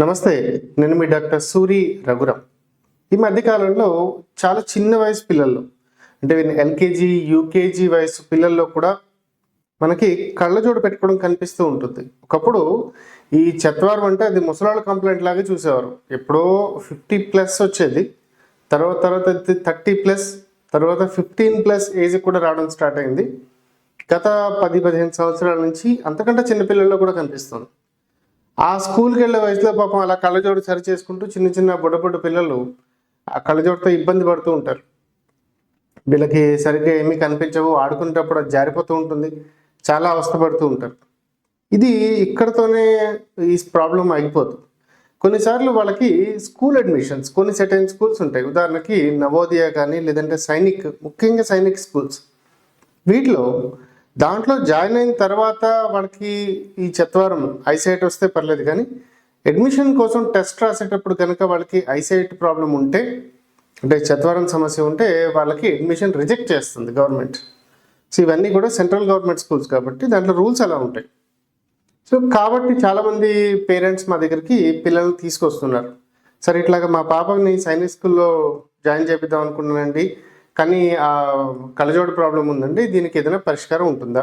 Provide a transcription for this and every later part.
నమస్తే నేను మీ డాక్టర్ సూరి రఘురాం. ఈ మధ్యకాలంలో చాలా చిన్న వయసు పిల్లల్లో అంటే ఎల్కేజీ యూకేజీ వయసు పిల్లల్లో కూడా మనకి కళ్ళజోడు పెట్టుకోవడం కనిపిస్తూ ఉంటుంది. ఒకప్పుడు ఈ చెత్తవారం అంటే అది ముసలాళ్ళ కంప్లైంట్ లాగా చూసేవారు. ఎప్పుడో ఫిఫ్టీ ప్లస్ వచ్చేది తర్వాత తర్వాత థర్టీ ప్లస్ తర్వాత ఫిఫ్టీన్ ప్లస్ ఏజ్ కూడా రావడం స్టార్ట్ అయింది. గత పది పదిహేను సంవత్సరాల నుంచి అంతకంటే చిన్న పిల్లల్లో కూడా కనిపిస్తుంది. ఆ స్కూల్కి వెళ్ళే వయసులో పాపం అలా కళ్ళజోడు సరి చేసుకుంటూ చిన్న చిన్న బుడ్డబుడ్డ పిల్లలు ఆ కళ్ళజోడుతో ఇబ్బంది పడుతూ ఉంటారు. వీళ్ళకి సరిగ్గా ఏమీ కనిపించవు. ఆడుకునేటప్పుడు జారిపోతూ ఉంటుంది. చాలా అవస్థపడుతూ ఉంటారు. ఇది ఇక్కడతోనే ఈ ప్రాబ్లం ఆగిపోతుంది కొన్నిసార్లు వాళ్ళకి స్కూల్ అడ్మిషన్స్ కొన్ని సెటైన్ స్కూల్స్ ఉంటాయి. ఉదాహరణకి నవోదయ కానీ లేదంటే సైనిక్ ముఖ్యంగా సైనిక్ స్కూల్స్. వీటిలో దాంట్లో జాయిన్ అయిన తర్వాత వాళ్ళకి ఈ చెత్తవారం ఐసైట్ వస్తే పర్లేదు కానీ అడ్మిషన్ కోసం టెస్ట్ రాసేటప్పుడు కనుక వాళ్ళకి ఐసైట్ ప్రాబ్లం ఉంటే అంటే చెత్తవారం సమస్య ఉంటే వాళ్ళకి అడ్మిషన్ రిజెక్ట్ చేస్తుంది గవర్నమెంట్ సో ఇవన్నీ కూడా సెంట్రల్ గవర్నమెంట్ స్కూల్స్ కాబట్టి దాంట్లో రూల్స్ అలా ఉంటాయి. సో కాబట్టి చాలామంది పేరెంట్స్ మా దగ్గరికి పిల్లల్ని తీసుకొస్తున్నారు. సరే ఇట్లాగా మా పాపని సైనిక్ స్కూల్లో జాయిన్ చేపిద్దాం అనుకున్నానండి కానీ ఆ కళ్ళజోడు ప్రాబ్లం ఉందండి దీనికి ఏదైనా పరిష్కారం ఉంటుందా?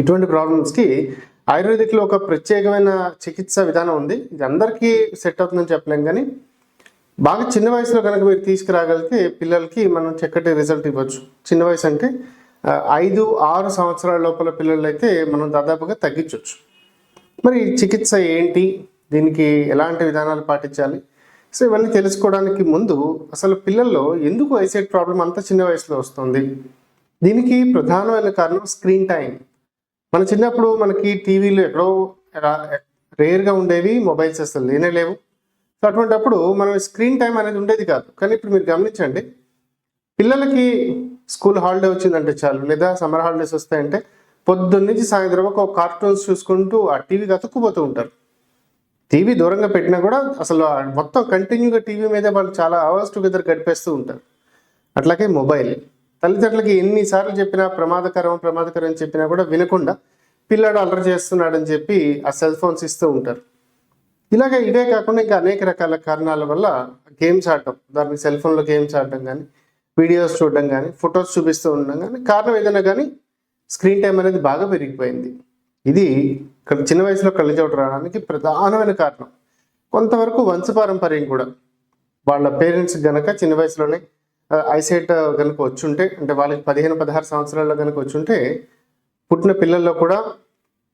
ఇటువంటి ప్రాబ్లమ్స్కి ఆయుర్వేదిక్లో ఒక ప్రత్యేకమైన చికిత్స విధానం ఉంది. ఇది అందరికీ సెట్ అవుతుందని చెప్పలేం కానీ బాగా చిన్న వయసులో కనుక మీరు తీసుకురాగలిగితే పిల్లలకి మనం చక్కటి రిజల్ట్ ఇవ్వచ్చు. చిన్న వయసు అంటే ఐదు ఆరు సంవత్సరాల లోపల పిల్లలైతే మనం దాదాపుగా తగ్గించవచ్చు మరి చికిత్స ఏంటి? దీనికి ఎలాంటి విధానాలు పాటించాలి? సో ఇవన్నీ తెలుసుకోవడానికి ముందు అసలు పిల్లల్లో ఎందుకు ఐసైట్ ప్రాబ్లం అంత చిన్న వయసులో వస్తుంది? దీనికి ప్రధానమైన కారణం స్క్రీన్ టైం మన చిన్నప్పుడు మనకి టీవీలు ఎక్కడో రేర్గా ఉండేవి మొబైల్స్ అసలు లేనే లేవు. సో అటువంటిప్పుడు మనం స్క్రీన్ టైం అనేది ఉండేది కాదు. కానీ ఇప్పుడు మీరు గమనించండి పిల్లలకి స్కూల్ హాలిడే వచ్చిందంటే చాలు లేదా సమ్మర్ హాలిడేస్ వస్తాయంటే పొద్దున్న నుంచి సాయంత్రం ఒక కార్టూన్స్ చూసుకుంటూ ఆ టీవీకి అతుక్కుపోతూ ఉంటారు. టీవీ దూరంగా పెట్టినా కూడా అసలు మొత్తం కంటిన్యూగా టీవీ మీద వాళ్ళు చాలా అవర్స్ టుగెదర్ గడిపేస్తూ ఉంటారు. అట్లాగే మొబైల్ తల్లిదండ్రులకి ఎన్నిసార్లు చెప్పినా ప్రమాదకరం ప్రమాదకరం అని చెప్పినా కూడా వినకుండా పిల్లాడు అల్లరి చేస్తున్నాడని చెప్పి ఆ సెల్ ఫోన్స్ ఇస్తూ ఉంటారు. ఇలాగ ఇవే కాకుండా ఇంకా అనేక రకాల కారణాల వల్ల గేమ్స్ ఆడటం దానికి సెల్ ఫోన్లో గేమ్స్ ఆడటం కానీ వీడియోస్ చూడడం కానీ ఫొటోస్ చూపిస్తూ ఉండడం కానీ కారణం ఏదైనా కానీ స్క్రీన్ టైం అనేది బాగా పెరిగిపోయింది. ఇది చిన్న వయసులో కళ్ళజోడు రావడానికి ప్రధానమైన కారణం. కొంతవరకు వంశపారంపర్యం కూడా. వాళ్ళ పేరెంట్స్ గనక చిన్న వయసులోనే ఐసైట్ కనుక వచ్చుంటే అంటే వాళ్ళకి పదిహేను పదహారు సంవత్సరాల్లో కనుక వచ్చుంటే పుట్టిన పిల్లల్లో కూడా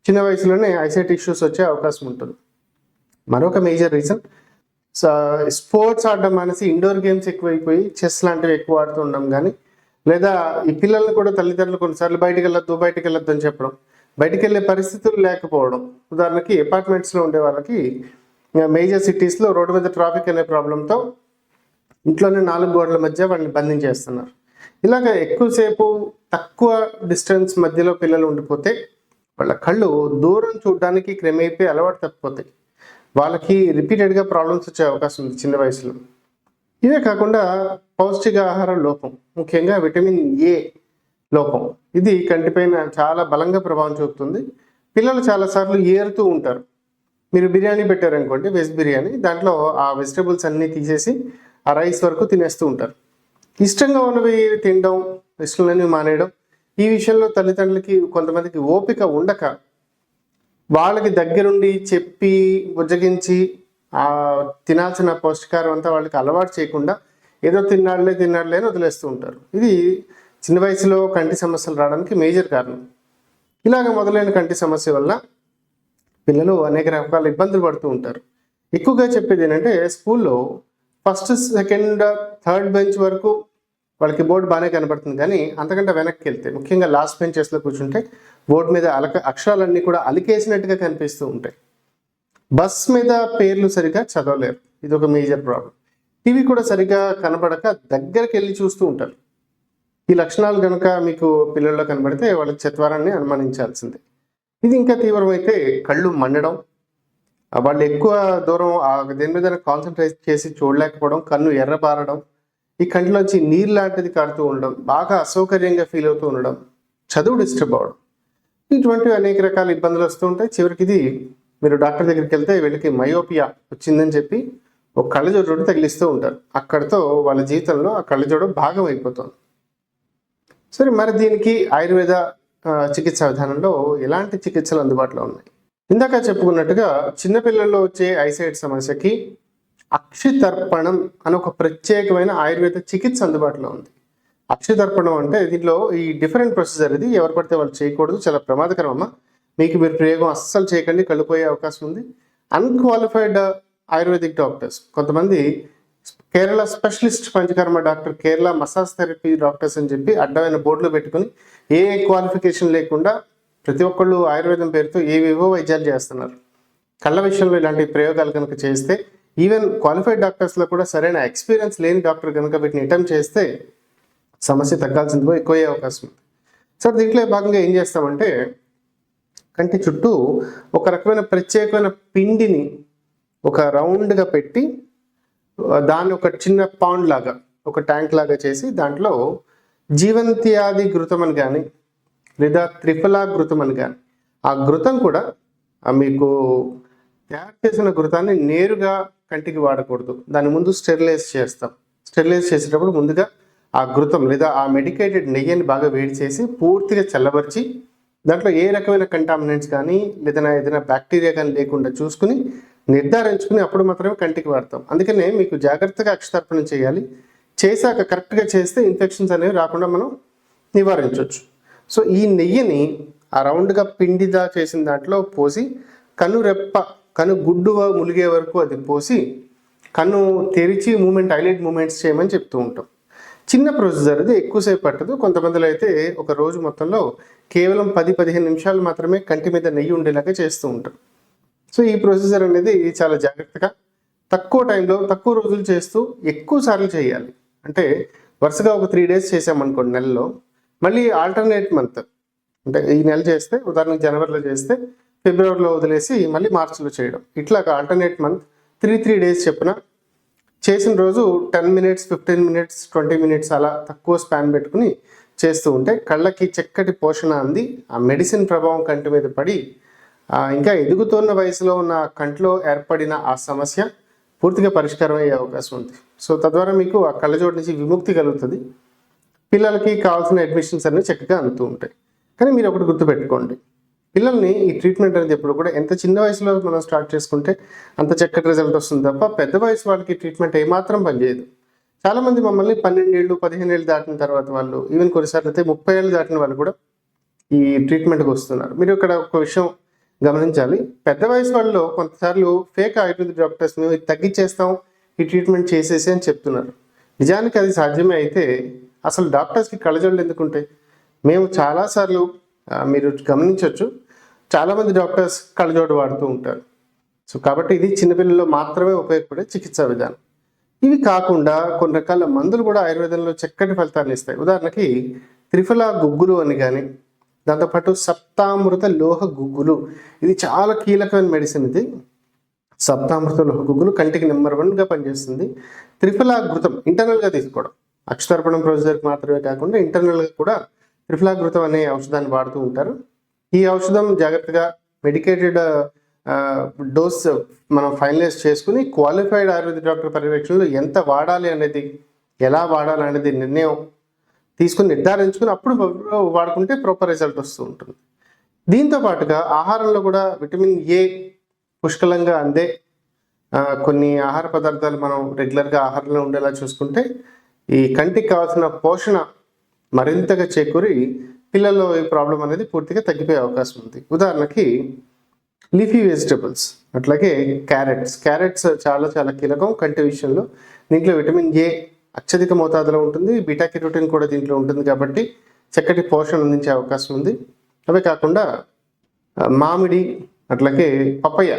చిన్న వయసులోనే ఐసైట్ ఇష్యూస్ వచ్చే అవకాశం ఉంటుంది. మరొక మేజర్ రీజన్ స్పోర్ట్స్ ఆడడం మానేసి ఇండోర్ గేమ్స్ ఎక్కువైపోయి చెస్ లాంటివి ఎక్కువ ఆడుతూ ఉండడం కానీ లేదా ఈ పిల్లల్ని కూడా తల్లిదండ్రులు కొన్నిసార్లు బయటకు వెళ్ళొద్దు బయటకు వెళ్ళొద్దు అని చెప్పడం బయటికి వెళ్ళే పరిస్థితులు లేకపోవడం. ఉదాహరణకి అపార్ట్మెంట్స్లో ఉండే వాళ్ళకి మేజర్ సిటీస్లో రోడ్డు మీద ట్రాఫిక్ అనే ప్రాబ్లంతో ఇంట్లోనే నాలుగు గోడల మధ్య వాళ్ళని బంధించేస్తున్నారు. ఇలాగ ఎక్కువసేపు తక్కువ డిస్టెన్స్ మధ్యలో పిల్లలు ఉండిపోతే వాళ్ళ కళ్ళు దూరం చూడడానికి క్రమేపీ అలవాటు తప్పిపోతాయి. వాళ్ళకి రిపీటెడ్గా ప్రాబ్లమ్స్ వచ్చే అవకాశం ఉంది చిన్న వయసులో. ఇవే కాకుండా పౌష్టిక ఆహార లోపం. ముఖ్యంగా విటమిన్ ఏ లోపం. ఇది కంటిపైన చాలా బలంగా ప్రభావం చూపుతుంది. పిల్లలు చాలాసార్లు ఏరుతూ ఉంటారు. మీరు బిర్యానీ పెట్టారనుకోండి వెజ్ బిర్యానీ దాంట్లో ఆ వెజిటబుల్స్ అన్నీ తీసేసి ఆ రైస్ వరకు తినేస్తూ ఉంటారు. ఇష్టంగా ఉన్నవి తినడం ఇష్టం మానేయడం ఈ విషయంలో తల్లిదండ్రులకి కొంతమందికి ఓపిక ఉండక వాళ్ళకి దగ్గరుండి చెప్పి బుజ్జగించి ఆ తినాల్సిన పౌష్టికారం అంతా వాళ్ళకి అలవాటు చేయకుండా ఏదో తిన్నాడులే తిన్నాడులే అని వదిలేస్తూ ఉంటారు. ఇది చిన్న వయసులో కంటి సమస్యలు రావడానికి మేజర్ కారణం. ఇలాగ మొదలైన కంటి సమస్య వల్ల పిల్లలు అనేక రకాల ఇబ్బందులు పడుతూ ఉంటారు. ఎక్కువగా చెప్పేది ఏంటంటే స్కూల్లో ఫస్ట్ సెకండ్ థర్డ్ బెంచ్ వరకు వాళ్ళకి బోర్డు బాగానే కనబడుతుంది కానీ అంతకంటే వెనక్కి వెళ్తే ముఖ్యంగా లాస్ట్ బెంచెస్లో కూర్చుంటే బోర్డు మీద అలక అక్షరాలన్నీ కూడా అలికేసినట్టుగా కనిపిస్తూ ఉంటాయి. బస్ మీద పేర్లు సరిగా చదవలేరు. ఇది ఒక మేజర్ ప్రాబ్లం. టీవీ కూడా సరిగా కనబడక దగ్గరికి వెళ్ళి చూస్తూ ఉంటారు. ఈ లక్షణాలు కనుక మీకు పిల్లల్లో కనబడితే వాళ్ళ చత్వారాన్ని అనుమానించాల్సిందే. ఇది ఇంకా తీవ్రమైతే కళ్ళు మండడం వాళ్ళు ఎక్కువ దూరం ఆ దేని మీద కాన్సన్ట్రేట్ చేసి చూడలేకపోవడం కన్ను ఎర్రబారడం ఈ కంటిలోంచి నీరు లాంటిది కాడుతూ ఉండడం బాగా అసౌకర్యంగా ఫీల్ అవుతూ ఉండడం చదువు డిస్టర్బ్ అవ్వడం ఇటువంటి అనేక రకాల ఇబ్బందులు వస్తూ ఉంటాయి. చివరికి ఇది మీరు డాక్టర్ దగ్గరికి వెళ్తే వీళ్ళకి మయోపియా వచ్చిందని చెప్పి ఒక కళ్ళజోడు తగిలిస్తూ ఉంటారు. అక్కడితో వాళ్ళ జీవితంలో ఆ కళ్ళజోడు భాగం అయిపోతుంది. సరే మరి దీనికి ఆయుర్వేద చికిత్స చికిత్సా విధానంలో ఎలాంటి చికిత్సలు అందుబాటులో ఉన్నాయి? ఇందాక చెప్పుకున్నట్టుగా చిన్నపిల్లల్లో వచ్చే ఐసైడ్ సమస్యకి అక్షితర్పణం అని ఒక ప్రత్యేకమైన ఆయుర్వేద చికిత్స అందుబాటులో ఉంది. అక్షితర్పణం అంటే దీంట్లో ఈ డిఫరెంట్ ప్రొసీజర్ ఇది. ఎవరు పడితే వాళ్ళు చేయకూడదు. చాలా ప్రమాదకరం అమ్మ. మీకు మీరు ప్రయోగం అస్సలు చేయకండి. కళ్ళుపోయే అవకాశం ఉంది. అన్క్వాలిఫైడ్ ఆయుర్వేదిక్ డాక్టర్స్ కొంతమంది Kerala specialist panchakarma doctor Kerala massage therapy doctors అని చెప్పి అడ్డమైన బోర్డులు పెట్టుకుని ఏ క్వాలిఫికేషన్ లేకుండా ప్రతి ఒక్కళ్ళు ఆయుర్వేదం పేరుతో ఏవేవో వైద్యాలు చేస్తున్నారు. కళ్ళ విషయంలో ఇలాంటి ప్రయోగాలు కనుక చేస్తే ఈవెన్ క్వాలిఫైడ్ డాక్టర్స్లో కూడా సరైన ఎక్స్పీరియన్స్ లేని డాక్టర్ కనుక వీటిని అటెంప్ట్ చేస్తే సమస్య తగ్గాల్సింది ఎక్కువయ్యే ఎక్కువ అయ్యే అవకాశం ఉంది. సార్ దీంట్లో భాగంగా ఏం చేస్తామంటే కంటి చుట్టూ ఒక రకమైన ప్రత్యేకమైన పిండిని ఒక రౌండ్గా పెట్టి దాన్ని ఒక చిన్న పాండ్ లాగా ఒక ట్యాంక్ లాగా చేసి దాంట్లో జీవంత్యాది ఘృతం అని కానీ లేదా త్రిఫలా ఘృతం అని కానీ ఆ ఘృతం కూడా ఆ మీకు తయారు చేసిన ఘృతాన్ని నేరుగా కంటికి వాడకూడదు. దాని ముందు స్టెరిలైజ్ చేస్తాం. స్టెరిలైజ్ చేసేటప్పుడు ముందుగా ఆ ఘృతం లేదా ఆ మెడికేటెడ్ నెయ్యిని బాగా వేడి చేసి పూర్తిగా చల్లబరిచి దాంట్లో ఏ రకమైన కంటామినెంట్స్ కానీ లేదా ఏదైనా బ్యాక్టీరియా కానీ లేకుండా చూసుకుని నిర్ధారించుకుని అప్పుడు మాత్రమే కంటికి వాడతాం. అందుకనే మీకు జాగ్రత్తగా అక్షతర్పణం చేయాలి. చేశాక కరెక్ట్గా చేస్తే ఇన్ఫెక్షన్స్ అనేవి రాకుండా మనం నివారించవచ్చు సో ఈ నెయ్యిని ఆ రౌండ్గా పిండిదా చేసిన దాంట్లో పోసి కన్ను రెప్ప కన్ను గుడ్డు ములిగే వరకు అది పోసి కన్ను తెరిచి మూమెంట్ హైలైట్ మూమెంట్స్ చేయమని చెప్తూ ఉంటాం. చిన్న ప్రొసీజర్ అది ఎక్కువసేపు పట్టదు. కొంతమందిలో అయితే ఒక రోజు మొత్తంలో కేవలం పది పదిహేను నిమిషాలు మాత్రమే కంటి మీద నెయ్యి ఉండేలాగా చేస్తూ ఉంటాం. సో ఈ ప్రొసీజర్ అనేది చాలా జాగ్రత్తగా తక్కువ టైంలో తక్కువ రోజులు చేస్తూ ఎక్కువ సార్లు చేయాలి. అంటే వరుసగా ఒక త్రీ డేస్ చేసామనుకోండి నెలలో మళ్ళీ ఆల్టర్నేట్ మంత్ అంటే ఈ నెల చేస్తే ఉదాహరణకు జనవరిలో చేస్తే ఫిబ్రవరిలో వదిలేసి మళ్ళీ మార్చిలో చేయడం. ఇట్లా alternate month three three days చెప్పిన చేసిన రోజు ten minutes fifteen minutes twenty minutes అలా తక్కువ స్పాన్ పెట్టుకుని చేస్తూ ఉంటే కళ్ళకి చక్కటి పోషణ అంది. ఆ మెడిసిన్ ప్రభావం కంటి మీద పడి ఇంకా ఎదుగుతున్న వయసులో ఉన్న కంట్లో ఏర్పడిన ఆ సమస్య పూర్తిగా పరిష్కారం అయ్యే అవకాశం ఉంది. సో తద్వారా మీకు ఆ కళ్ళజోడు నుంచి విముక్తి కలుగుతుంది. పిల్లలకి కావాల్సిన అడ్మిషన్స్ అన్నీ చక్కగా అందుతూ ఉంటాయి. కానీ మీరు ఒకటి గుర్తుపెట్టుకోండి. పిల్లల్ని ఈ ట్రీట్మెంట్ అనేది ఎప్పుడు కూడా ఎంత చిన్న వయసులో మనం స్టార్ట్ చేసుకుంటే అంత చక్కటి రిజల్ట్ వస్తుంది తప్ప పెద్ద వయసు వాళ్ళకి ట్రీట్మెంట్ ఏమాత్రం పనిచేయదు చాలా మంది మమ్మల్ని పన్నెండేళ్ళు పదిహేను ఏళ్ళు దాటిన తర్వాత వాళ్ళు ఈవెన్ కొన్నిసార్లు అయితే ముప్పై ఏళ్ళు దాటిన వాళ్ళు కూడా ఈ ట్రీట్మెంట్కి వస్తున్నారు. మీరు ఇక్కడ ఒక విషయం గమనించాలి. పెద్ద వయసు వాళ్ళలో కొంతసార్లు ఫేక్ ఆయుర్వేద డాక్టర్స్ మేము ఇది తగ్గించేస్తాం ఈ ట్రీట్మెంట్ చేసేసి అని చెప్తున్నారు. నిజానికి అది సాధ్యమే అయితే అసలు డాక్టర్స్కి కళ్ళజోళ్ళు ఎందుకు ఉంటాయి? మేము చాలాసార్లు మీరు గమనించవచ్చు చాలామంది డాక్టర్స్ కళ్ళజోడు వాడుతూ ఉంటారు. సో కాబట్టి ఇది చిన్నపిల్లల్లో మాత్రమే ఉపయోగపడే చికిత్సా విధానం. ఇవి కాకుండా కొన్ని రకాల మందులు కూడా ఆయుర్వేదంలో చక్కటి ఫలితాన్ని ఇస్తాయి. ఉదాహరణకి త్రిఫల గుగ్గులు అని కానీ దాంతోపాటు సప్తామృత లోహ గుగ్గులు. ఇది చాలా కీలకమైన మెడిసిన్ ఇది. సప్తామృత లోహ గుగ్గులు కంటికి నెంబర్ వన్గా పనిచేస్తుంది. త్రిఫలాఘృతం ఇంటర్నల్గా తీసుకోవడం. అక్షతర్పణం ప్రొసీజర్కి మాత్రమే కాకుండా ఇంటర్నల్గా కూడా త్రిఫలాఘృతం అనే ఔషధాన్ని వాడుతూ ఉంటారు. ఈ ఔషధం జాగ్రత్తగా మెడికేటెడ్ డోస్ మనం ఫైనలైజ్ చేసుకుని క్వాలిఫైడ్ ఆయుర్వేద డాక్టర్ పర్యవేక్షణలో ఎంత వాడాలి అనేది ఎలా వాడాలి అనేది నిర్ణయం తీసుకుని నిర్ధారించుకుని అప్పుడు వాడుకుంటే ప్రాపర్ రిజల్ట్ వస్తూ ఉంటుంది. దీంతో పాటుగా ఆహారంలో కూడా విటమిన్ ఏ పుష్కలంగా అందే కొన్ని ఆహార పదార్థాలు మనం రెగ్యులర్గా ఆహారంలో ఉండేలా చూసుకుంటే ఈ కంటికి కావాల్సిన పోషణ మరింతగా చేకూరి పిల్లల్లో ఈ ప్రాబ్లం అనేది పూర్తిగా తగ్గిపోయే అవకాశం ఉంది. ఉదాహరణకి లీఫీ వెజిటబుల్స్ అట్లాగే క్యారెట్స్ క్యారెట్స్ చాలా చాలా కీలకం. కంటి విషయంలో దీంట్లో విటమిన్ ఏ అత్యధిక మోతాదులో ఉంటుంది. బీటా కెరోటిన్ కూడా దీంట్లో ఉంటుంది కాబట్టి చక్కటి పోషణ అందించే అవకాశం ఉంది. అవే కాకుండా మామిడి అట్లాగే పప్పయ్య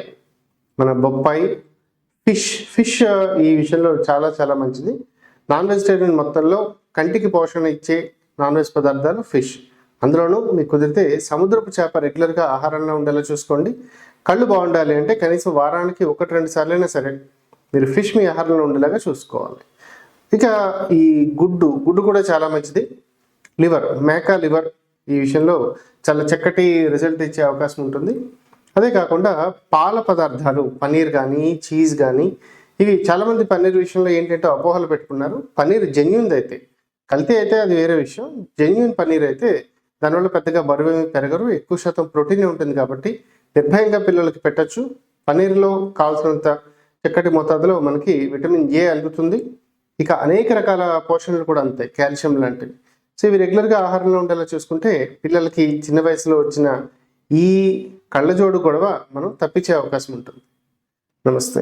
మన బొప్పాయి ఫిష్ ఫిష్ ఈ విషయంలో చాలా చాలా మంచిది. నాన్ వెజిటేరియన్ మొత్తంలో కంటికి పోషణ ఇచ్చే నాన్ వెజ్ పదార్థాలు ఫిష్. అందులోనూ మీకు కుదిరితే సముద్రపు చేప రెగ్యులర్గా ఆహారంలో ఉండేలా చూసుకోండి. కళ్ళు బాగుండాలి అంటే కనీసం వారానికి ఒకటి రెండు సార్లైనా సరే మీరు ఫిష్ మీ ఆహారంలో ఉండేలాగా చూసుకోవాలి. ఇక ఈ గుడ్డు గుడ్డు కూడా చాలా మంచిది. లివర్ మేక లివర్ ఈ విషయంలో చాలా చక్కటి రిజల్ట్ ఇచ్చే అవకాశం ఉంటుంది. అదే కాకుండా పాల పదార్థాలు పన్నీర్ కానీ చీజ్ కానీ ఇవి చాలామంది పన్నీర్ విషయంలో ఏంటంటే అపోహలు పెట్టుకున్నారు. పన్నీర్ జెన్యున్ అయితే కల్తీ అయితే అది వేరే విషయం. జెన్యున్ పన్నీర్ అయితే దానివల్ల పెద్దగా బరువు ఏమి పెరగరు. ఎక్కువ శాతం ప్రోటీన్ ఉంటుంది కాబట్టి నిర్భయంగా పిల్లలకి పెట్టచ్చు. పన్నీర్లో కావాల్సినంత చక్కటి మోతాదులో మనకి విటమిన్ ఏ అందుతుంది ఇక అనేక రకాల పోషణలు కూడా అంతే కాల్షియం లాంటివి. సో ఇవి రెగ్యులర్గా ఆహారంలో ఉండేలా చూసుకుంటే పిల్లలకి చిన్న వయసులో వచ్చిన ఈ కళ్ళజోడు గొడవ మనం తప్పించే అవకాశం ఉంటుంది. నమస్తే.